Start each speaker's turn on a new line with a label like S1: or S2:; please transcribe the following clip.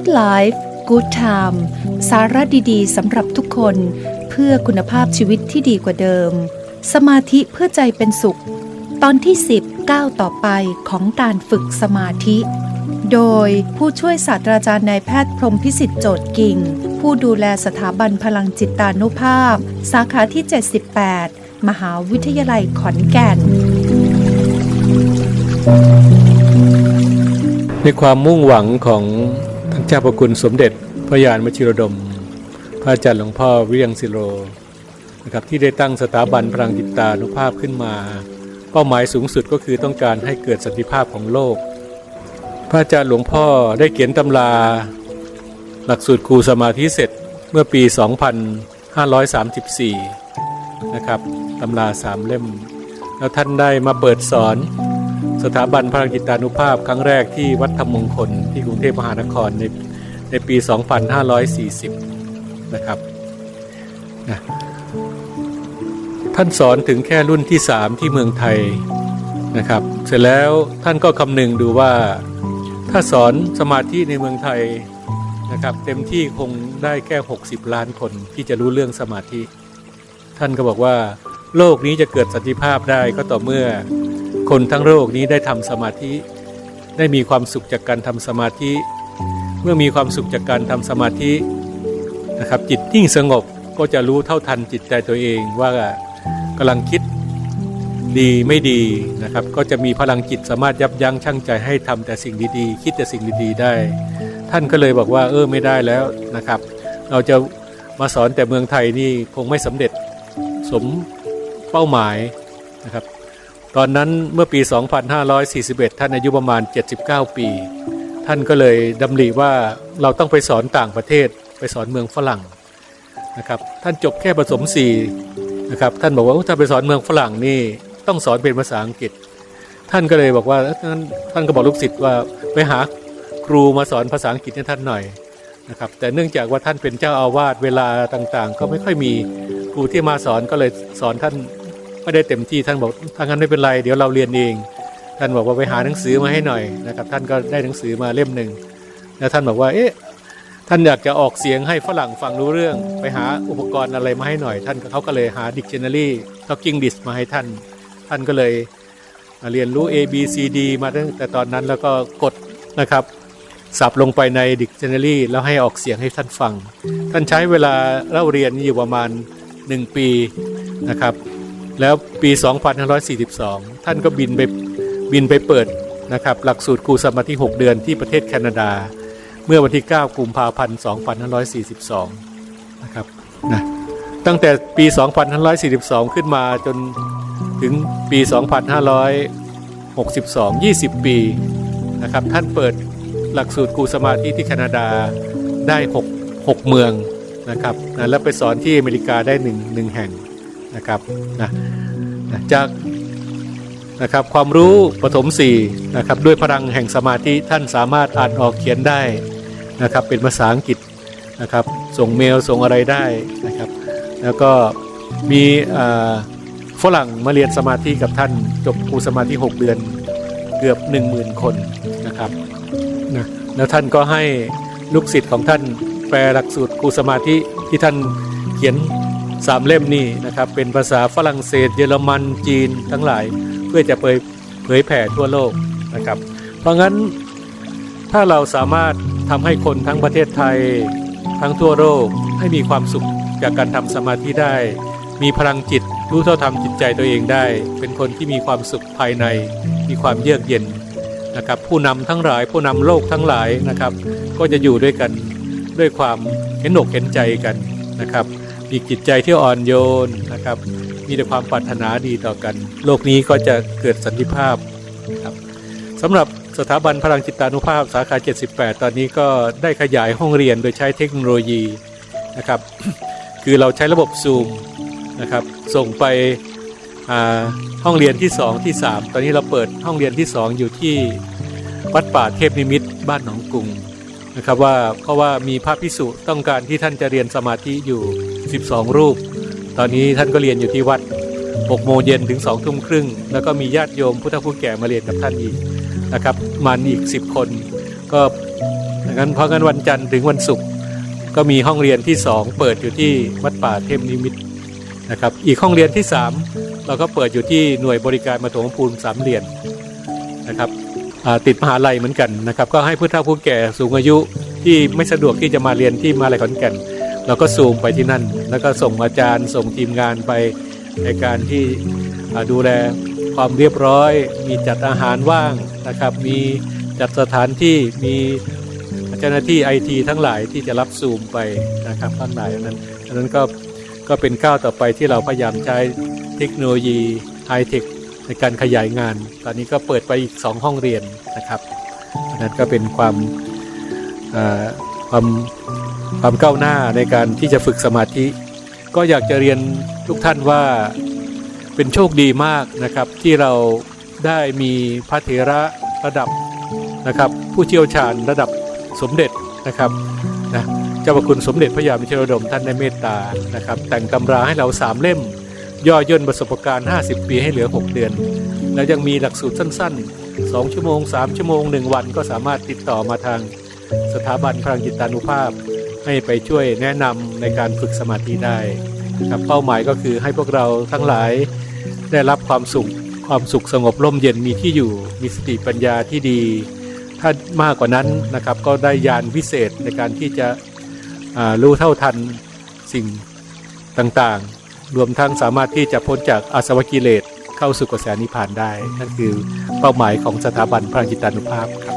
S1: Good Life Good Time สาระดีๆสำหรับทุกคนเพื่อคุณภาพชีวิตที่ดีกว่าเดิม สมาธิเพื่อใจเป็นสุข ตอนที่ 10ก้าวต่อไปของการฝึกสมาธิ โดยผู้ช่วยศาสตราจารย์นายแพทย์พรมพิสิทธิ์โจทย์กิ่ง ผู้ดูแลสถาบันพลังจิตานุภาพ สาขาที่ 78 มหาวิทยาลัยขอนแก่น
S2: ในความมุ่งหวังของ เจ้าประคุณสมเด็จพระยานมชิรดม พระอาจารย์หลวงพ่อวิยังสิโรนะครับที่ได้ตั้งสถาบันพลังจิตานุภาพขึ้นมา เป้าหมายสูงสุดก็คือต้องการให้เกิดสันติภาพของโลก พระอาจารย์หลวงพ่อได้เขียนตำราหลักสูตรครูสมาธิเสร็จเมื่อปี 2534 นะครับตำราสามเล่ม แล้วท่านได้มาเปิดสอน สถาบันพลังจิตานุภาพครั้งแรกที่วัดธรรมมงคลที่กรุงเทพมหานครในในปี 2540 นะครับนะท่านสอนถึงแค่รุ่นที่ 3 ที่เมืองไทยนะครับ เสร็จแล้วท่านก็คำนึงดูว่าถ้าสอนสมาธิในเมืองไทยนะครับเต็มที่คงได้แค่ 60 ล้านคนที่จะรู้เรื่องสมาธิ ท่านก็บอกว่า โลกนี้จะเกิดสันติภาพได้ก็ต่อเมื่อ คนทั้งโลกนี้ได้ทำสมาธิ ได้มีความสุขจากการทำสมาธิ เมื่อมีความสุขจากการทำสมาธินะครับจิตยิ่งสงบก็จะรู้เท่าทันจิตใจตัวเองว่ากำลังคิดดีไม่ดีนะครับ ก็จะมีพลังจิตสามารถยับยั้งชั่งใจให้ทำแต่สิ่งดีๆ คิดแต่สิ่งดีๆได้ ท่านก็เลยบอกว่าเออไม่ได้แล้วนะครับ เราจะมาสอนแต่เมืองไทยนี่คงไม่สำเร็จสมเป้าหมายนะครับ ตอนนั้นเมื่อปี 2541 ท่านอายุประมาณ 79 ปี ท่านก็เลยดำริว่าเราต้องไปสอนต่างประเทศ ไปสอนเมืองฝรั่งนะครับท่านจบแค่ผสม4นะครับท่านบอกว่าถ้าไปสอนเมืองฝรั่งนี่ต้องสอนเป็นภาษาอังกฤษ ท่านก็เลยบอกว่าท่านท่านก็บอกลูกศิษย์ว่าไปหาครูมาสอนภาษาอังกฤษให้ท่านหน่อยนะครับแต่เนื่องจากว่าท่านเป็นเจ้าอาวาสเวลาต่างๆ ก็ไม่ค่อยมีครูที่มาสอนก็เลยสอนท่าน ไม่ได้เต็มที่ท่านบอกถ้างั้นไม่เป็นไรเดี๋ยวเราเรียนเอง ท่านบอกว่าไปหาหนังสือมาให้หน่อยนะครับ ท่านก็ได้หนังสือมาเล่มหนึ่งแล้วท่านบอกว่าเอ๊ะท่านอยากจะออกเสียงให้ฝรั่งฟังรู้เรื่อง ไปหาอุปกรณ์อะไรมาให้หน่อย ท่านก็เขาก็เลยหา dictionary talking dis มาให้ท่าน ท่านก็เลยเรียนรู้ A B C D มาตั้งแต่ตอนนั้นแล้วก็กดนะครับสับลงไปใน dictionary แล้วให้ออกเสียงให้ท่านฟัง ท่านใช้เวลาเล่าเรียนอยู่ประมาณ 1 ปีนะครับ แล้วปี 2542 ท่านก็บินไปบินไปเปิดนะครับหลักสูตรครูสมาธิ 6 เดือนที่ประเทศแคนาดา เมื่อวันที่ 9 กุมภาพันธ์ 2542 นะครับนะตั้งแต่ปี 2542 ขึ้นมาจนถึงปี 2562 20 ปีนะครับท่านเปิดหลักสูตรครูสมาธิที่แคนาดาได้ 6 6 เมืองนะครับนะแล้วไปสอนที่อเมริกาได้ 1 1 แห่ง นะครับนะนะจากนะครับความรู้ปฐม4นะครับด้วยพลังแห่งสมาธิท่านสามารถอ่านออกเขียนได้นะครับเป็นภาษาอังกฤษนะครับส่งเมลส่งอะไรได้นะครับ แล้วก็มีฝรั่งมาเรียนสมาธิกับท่านจบครูสมาธิ 6 เดือนเกือบ 10,000 คนนะครับนะแล้วท่านก็ให้ลูกศิษย์ของท่านแปลหลักสูตรครูสมาธิที่ท่านเขียน สามเล่มนี่นะครับเป็นภาษาฝรั่งเศส เยอรมันจีนทั้งหลาย เพื่อจะเผยเผยแผ่ทั่วโลกนะครับ เพราะงั้นถ้าเราสามารถทำให้คนทั้งประเทศไทย ทั้งทั่วโลกให้มีความสุขจากการทำสมาธิได้ มีพลังจิตรู้เท่าทำจิตใจตัวเองได้ เป็นคนที่มีความสุขภายใน มีความเยือกเย็นนะครับ ผู้นำทั้งหลายผู้นำโลกทั้งหลายนะครับ ก็จะอยู่ด้วยกันด้วยความเห็นอกเห็นใจกันนะครับ มีจิตใจที่อ่อนโยนนะครับ มีแต่ความปรารถนาดีต่อกัน โลกนี้ก็จะเกิดสันติภาพครับสำหรับสถาบันพลังจิตานุภาพสาขา 78 ตอนนี้ก็ได้ขยายห้องเรียนโดยใช้เทคโนโลยีนะครับ คือเราใช้ระบบซูมนะครับ ส่งไปห้องเรียนที่ 2 ที่ 3 ตอนนี้เราเปิดห้องเรียนที่ 2 อยู่ที่วัดป่าเทพนิมิตรบ้านหนองกุง นะครับว่าเพราะว่ามีพระพิสุต้องการที่ท่านจะเรียนสมาธิอยู่ 12 รูป ตอนนี้ท่านก็เรียนอยู่ที่วัด6โมงเย็นถึง2ทุ่มครึ่ง แล้วก็มีญาติโยมพุทธผู้แก่มาเรียนกับท่านอีกนะครับมันอีก 10 คนก็ดังนั้นเพราะงั้นวันจันทร์ถึงวันศุกร์ก็มีห้องเรียนที่ 2 เปิดอยู่ที่วัดป่าเทพนิมิตนะครับอีกห้องเรียนที่ 3 เราก็เปิดอยู่ที่หน่วยบริการมาถมภูมิสามเหลี่ยมนะครับ ติดมหาลัยเหมือนกันนะครับ ก็ให้ผู้เฒ่าผู้แก่สูงอายุที่ไม่สะดวกที่จะมาเรียนที่มหาลัยขอนแก่นเราก็ซูมไปที่นั่น แล้วก็ส่งอาจารย์ ส่งทีมงานไปในการที่ดูแลความเรียบร้อย มีจัดอาหารว่างนะครับ มีจัดสถานที่มีเจ้าหน้าที่ไอทีทั้งหลายที่จะรับซูมไปนะครับข้างในนั้นอันนั้นก็ก็เป็นก้าวต่อไปที่เราพยายามใช้เทคโนโลยีไฮเทค ในการขยายงาน ตอนนี้ก็เปิดไปอีก 2 ห้องเรียนนะครับนั้นก็เป็นความความความก้าวหน้าในการที่จะฝึกสมาธิ ก็อยากจะเรียนทุกท่านว่าเป็นโชคดีมากนะครับ ที่เราได้มีพระเถระระดับนะครับ ผู้เชี่ยวชาญระดับสมเด็จนะครับนะเจ้าพระคุณสมเด็จพระยามิเชรดมท่านได้เมตตานะครับ แต่งตำราให้เราสามเล่ม ย่อย่นประสบการณ์ 50 ปีให้เหลือ 6 เดือน แล้วยังมีหลักสูตรสั้น ๆ 2 ชั่วโมง 3 ชั่วโมง 1 วันก็สามารถติดต่อมาทางสถาบันพลังจิตานุภาพ ให้ไปช่วยแนะนำในการฝึกสมาธิได้ครับเป้าหมายก็คือให้พวกเราทั้งหลายได้รับความสุขความสุขสงบร่มเย็นมีที่อยู่มีสติปัญญาที่ดี ถ้ามากกว่านั้นนะครับก็ได้ญาณวิเศษในการที่จะรู้เท่าทันสิ่งต่างๆ รวมทั้งสามารถที่จะพ้นจากอาสวะกิเลสเข้าสู่กระแสนิพพานได้ นั่นคือเป้าหมายของสถาบันพลังจิตานุภาพครับ